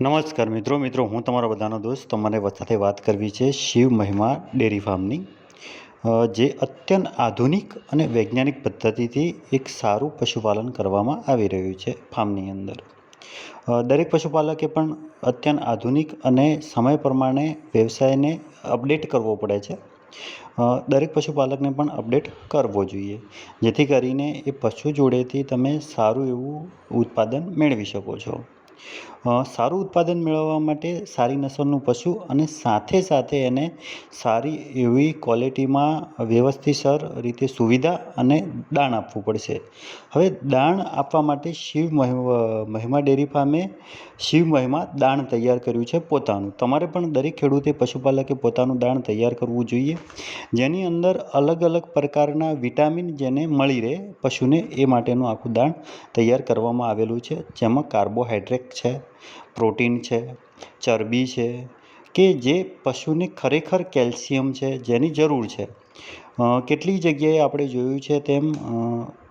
નમસ્કાર મિત્રો મિત્રો, હું તમારા બધાનો દોસ્ત તમારે સાથે વાત કરવી છે શિવ મહિમા ડેરી ફાર્મની. જે અત્યંત આધુનિક અને વૈજ્ઞાનિક પદ્ધતિથી એક સારું પશુપાલન કરવામાં આવી રહ્યું છે ફાર્મની અંદર. દરેક પશુપાલકે પણ અત્યંત આધુનિક અને સમય પ્રમાણે વ્યવસાયને અપડેટ કરવો પડે છે. દરેક પશુપાલકને પણ અપડેટ કરવો જોઈએ. જેથી કરીને એ પશુ જોડેથી તમે સારું એવું ઉત્પાદન મેળવી શકો છો. સારું ઉત્પાદન મેળવવા માટે સારી નસલનું પશુ અને સાથે સાથે એને સારી એવી ક્વોલિટીમાં વ્યવસ્થિતસર રીતે સુવિધા અને દાણ આપવું પડશે. હવે દાણ આપવા માટે શિવ મહિ- મહિમા ડેરી ફાર્મે શિવ મહિમા દાણ તૈયાર કર્યું છે પોતાનું. તમારે પણ દરેક ખેડૂતે પશુપાલકે પોતાનું દાણ તૈયાર કરવું જોઈએ. જેની અંદર અલગ અલગ પ્રકારના વિટામિન જેને મળી રહે પશુને એ માટેનું આખું દાણ તૈયાર કરવામાં આવેલું છે, જેમાં કાર્બોહાઈડ્રેટ છે પ્રોટીન છે ચરબી છે કે જે પશુને ખરેખર કેલ્શિયમ છે જેની જરૂર છે. અ, કેટલીક જગ્યાએ આપણે જોયું છે તેમ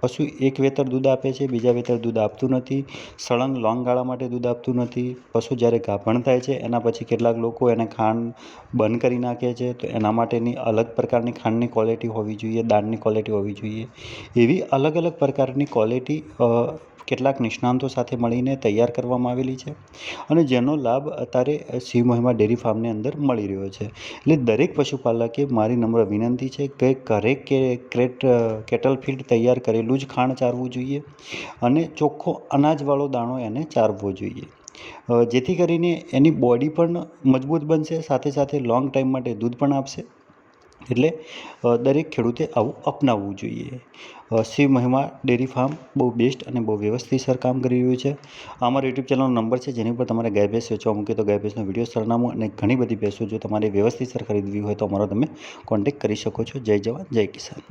પશુ એક વેતર દૂધ આપે છે બીજા વેતર દૂધ આપતું નથી સળંગ લોંગ ગાળા માટે દૂધ આપતું નથી પશુ જ્યારે ગાભણ થાય છે એના પછી કેટલાક લોકો એને ખાંડ બંધ કરી નાખે છે તો એના માટેની અલગ પ્રકારની ખાંડની ક્વોલિટી હોવી જોઈએ દાળની ક્વોલિટી હોવી જોઈએ. એવી અલગ અલગ પ્રકારની ક્વોલિટી કેટલાક નિષ્ણાંતો સાથે મળીને તૈયાર કરવામાં આવેલી છે અને જેનો લાભ અત્યારે શિવ મહિમા ડેરી ફાર્મની અંદર મળી રહ્યો છે. એટલે દરેક પશુપાલકે મારી નમ્ર વિનંતી છે કે ઘરે કે ક્રેટ કેટલ ફીડ તૈયાર કરેલું જ ખાણ ચારવું જોઈએ અને ચોખ્ખો અનાજવાળો દાણો એને ચારવો જોઈએ. જેથી કરીને એની બોડી પણ મજબૂત બનશે, સાથે સાથે લોંગ ટાઈમ માટે દૂધ પણ આપશે. એટલે દરેક ખેડૂતે આવું અપનાવવું જોઈએ. શિવ મહિમા ડેરી ફાર્મ બહુ બેસ્ટ અને બહુ વ્યવસ્થિતસર કામ કરી રહ્યું છે. અમારો યુટ્યુબ ચેનલનો નંબર છે, જેની પર તમારે ગાય ભેંસ વેચવા મૂકે તો ગાય ભેંસનો વીડિયો સરનામું અને ઘણી બધી ભેંસો જો તમારે વ્યવસ્થિતસર ખરીદવી હોય તો અમારો તમે કોન્ટેક્ટ કરી શકો છો. જય જવાન, જય કિસાન.